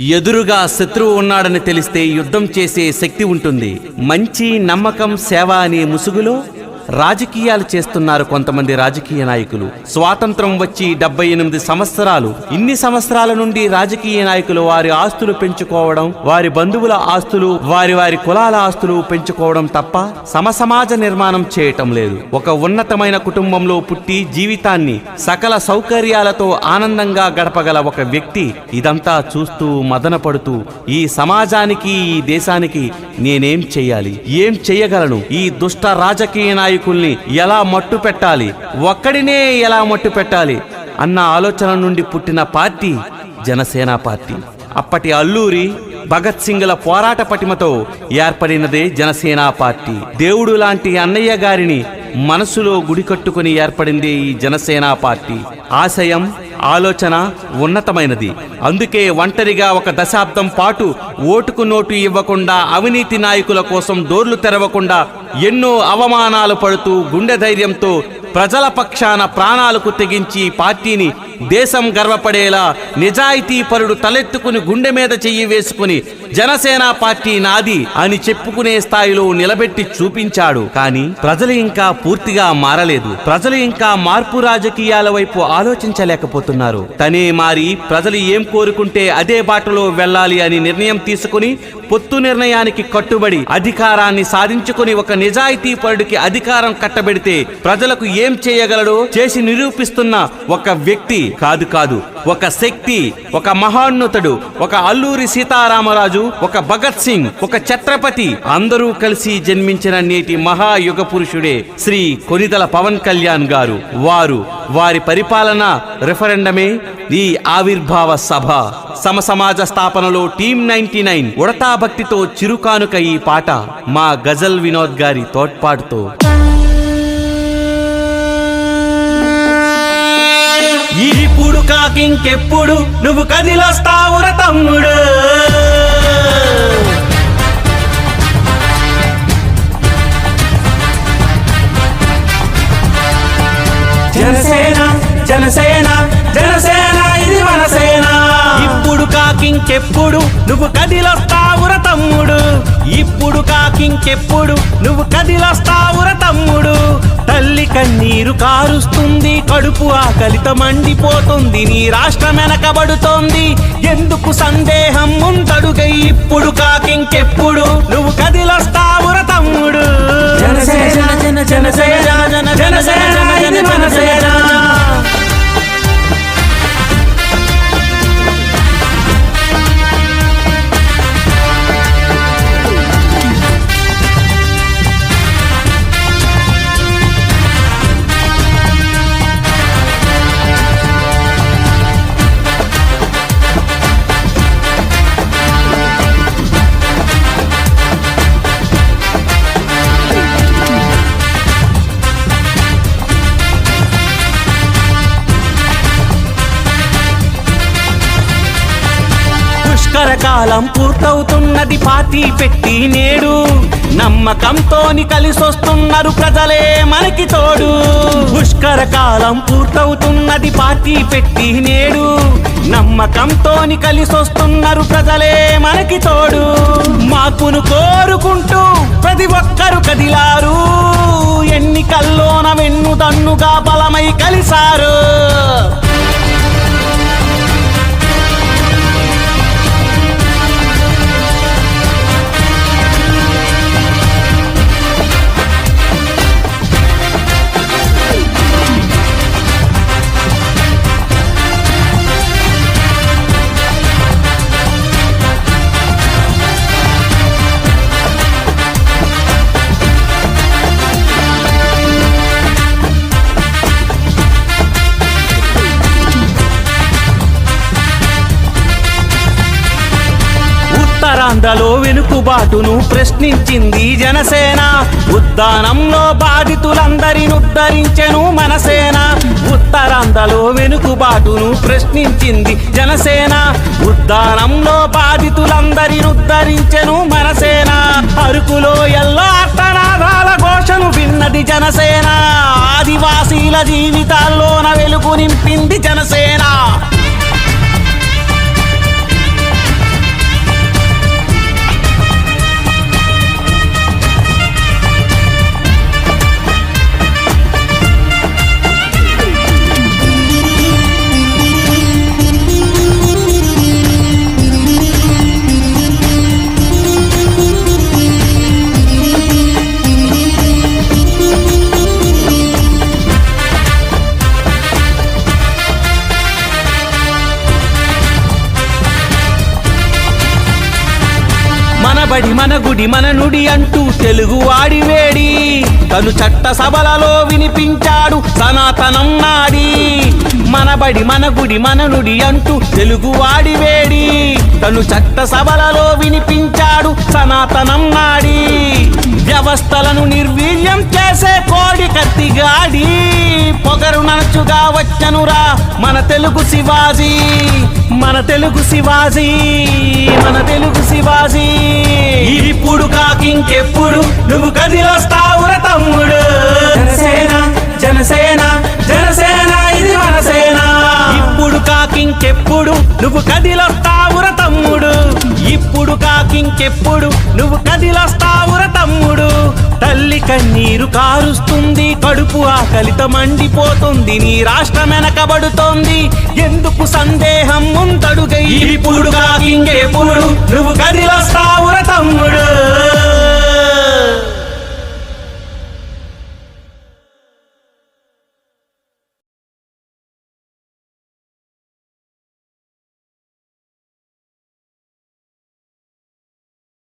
ఎదురుగా శత్రువు ఉన్నాడని తెలిస్తే యుద్ధం చేసే శక్తి ఉంటుంది. మంచి నమ్మకం సేవ అనే ముసుగులో రాజకీయాలు చేస్తున్నారు కొంతమంది రాజకీయ నాయకులు. స్వాతంత్రం వచ్చి డెబ్బై ఎనిమిది సంవత్సరాలు. ఇన్ని సంవత్సరాల నుండి రాజకీయ నాయకులు వారి ఆస్తులు పెంచుకోవడం వారి బంధువుల ఆస్తులు వారి వారి కులాల ఆస్తులు పెంచుకోవడం తప్ప సమసమాజ నిర్మాణం చేయటం లేదు. ఒక ఉన్నతమైన కుటుంబంలో పుట్టి జీవితాన్ని సకల సౌకర్యాలతో ఆనందంగా గడపగల ఒక వ్యక్తి ఇదంతా చూస్తూ మదనపడుతూ ఈ సమాజానికి ఈ దేశానికి నేనేం చెయ్యాలి ఏం చెయ్యగలను ఈ దుష్ట రాజకీయ నాయకులు నాయకుల్ని ఎలా మట్టు పెట్టాలి? ఒక్కడినే ఎలా మట్టు పెట్టాలి? అన్న ఆలోచన నుండి పుట్టిన పార్టీ జనసేన పార్టీ. అప్పటి అల్లూరి భగత్ సింగ్ల పోరాట పటిమతో ఏర్పడినదే జనసేన పార్టీ. దేవుడు లాంటి అన్నయ్య గారిని మనసులో గుడి కట్టుకుని ఏర్పడింది ఈ జనసేన పార్టీ. ఆశయం ఆలోచన ఉన్నతమైనది. అందుకే ఒంటరిగా ఒక దశాబ్దం పాటు ఓటుకు నోటు ఇవ్వకుండా అవినీతి నాయకుల కోసం డోర్లు తెరవకుండా ఎన్నో అవమానాలు పడుతూ గుండె ధైర్యంతో ప్రజల పక్షాన ప్రాణాలకు తెగించి పార్టీని దేశం గర్వపడేలా నిజాయితీ పరుడు తలెత్తుకుని గుండె మీద చెయ్యి వేసుకుని జనసేన పార్టీ నాది అని చెప్పుకునే స్థాయిలో నిలబెట్టి చూపించాడు. కానీ ప్రజలు ఇంకా పూర్తిగా మారలేదు. ప్రజలు ఇంకా మార్పు రాజకీయాల వైపు ఆలోచించలేకపోతున్నారు. తనే మారి ప్రజలు ఏం కోరుకుంటే అదే బాటలో వెళ్ళాలి అని నిర్ణయం తీసుకుని పొత్తు నిర్ణయానికి కట్టుబడి అధికారాన్ని సాధించుకుని ఒక నిజాయితీపరుడికి అధికారం కట్టబెడితే ప్రజలకు ఏ ఏం చేయగలడో? చేసి నిరూపిస్తున్న ఒక వ్యక్తి కాదు కాదు ఒక శక్తి ఒక మహాన్నతుడు ఒక అల్లూరి సీతారామరాజు ఒక భగత్ సింగ్ ఒక ఛత్రపతి అందరూ కలిసి జన్మించిన నేటి మహాయుగ పురుషుడే శ్రీ కొనిదల పవన్ కళ్యాణ్ గారు. వారు వారి పరిపాలన రిఫరెండమే ఈ ఆవిర్భావ సభ. సమసమాజ స్థాపనలో టీం నైన్టీ నైన్ ఉడతా భక్తితో చిరుకానుక ఈ పాట మా గజల్ వినోద్ గారి తోడ్పాటుతో. నాకింకెప్పుడు నువ్వు కదిలొస్తావుర తమ్ముడు? జనసేన జనసేన జనసేన ఇది మనసేన ఇప్పుడు కాకింకెప్పుడు నువ్వు కదిలొస్తావుర తమ్ముడు? ఇప్పుడు కాకింకెప్పుడు నువ్వు కదిలొస్తావుర తమ్ముడు? కన్నీరు కారుస్తుంది కడుపు ఆకలిత మండిపోతుంది నీ రాష్ట్రం వెనకబడుతోంది. ఎందుకు సందేహం ముందడుగై ఇప్పుడు కాకింకెప్పుడు? నువ్వు కదిలొస్తావుర తమ్ముడు. పుష్కరకాలం పూర్తవుతున్నది పార్టీ పెట్టి నేడు. నమ్మకంతోని కలిసొస్తున్నారు ప్రజలే మనకి తోడు. పుష్కర కాలం పూర్తవుతున్నది పార్టీ పెట్టి నేడు. నమ్మకంతోని కలిసొస్తున్నారు ప్రజలే మనకి తోడు. మాకును కోరుకుంటూ ప్రతి ఒక్కరు కదిలారు. ఎన్నికల్లోన వెన్నుదన్నుగా బలమై కలిశారు ఉత్తరాంధ్రలో వెనుకుబాటును ప్రశ్నించింది జనసేన. ఉద్దానంలో బాధితులందరిని ఉద్ధరించెను మనసేన. ఉత్తరాంధ్రలో వెనుకుబాటును ప్రశ్నించింది జనసేన. ఉద్దానంలో బాధితులందరిని ఉద్ధరించెను మనసేన. అరకులో ఎల్లో అర్థనాదాల ఘోషను విన్నది జనసేన. ఆదివాసీల జీవితాల్లోన వెలుగు నింపింది జనసేన. మనబడి మన గుడి మన నుడి అంటూ తెలుగు వాడి వేడి తను చట్ట సభలలో వినిపించాడు సనాతనం నాడి. మనబడి మన గుడి మన నుడి అంటూ తెలుగు వాడి వేడి తను చట్ట సభలలో వినిపించాడు సనాతనం నాడి. వ్యవస్థలను నిర్వీర్యం చేసే కోడి కత్తిగాడి. పొగరు నడుచుగా వచ్చనురా. తెలుగు శివాజీ మన తెలుగు శివాజీ మన తెలుగు శివాజీ. ఇప్పుడు కాకింకెప్పుడు నువ్వు గదిలొస్తావుర తమ్ముడు. జనసేన జనసేన జనసేన ఇది మన సేన. ఇప్పుడు కాకింకెప్పుడు నువ్వు కదిలొస్తావుర తమ్ముడు. ఇప్పుడు కాకింకెప్పుడు నువ్వు కదిలొస్తావుర తమ్ముడు. కన్నీరు కారుస్తుంది కడుపు ఆకలిత మండిపోతుంది నీ రాష్ట్రం వెనకబడుతోంది. ఎందుకు సందేహం ముందడుగై ఇప్పుడు ఇంకే పుడు. నువ్వు కదిలొస్తావుర తమ్ముడు.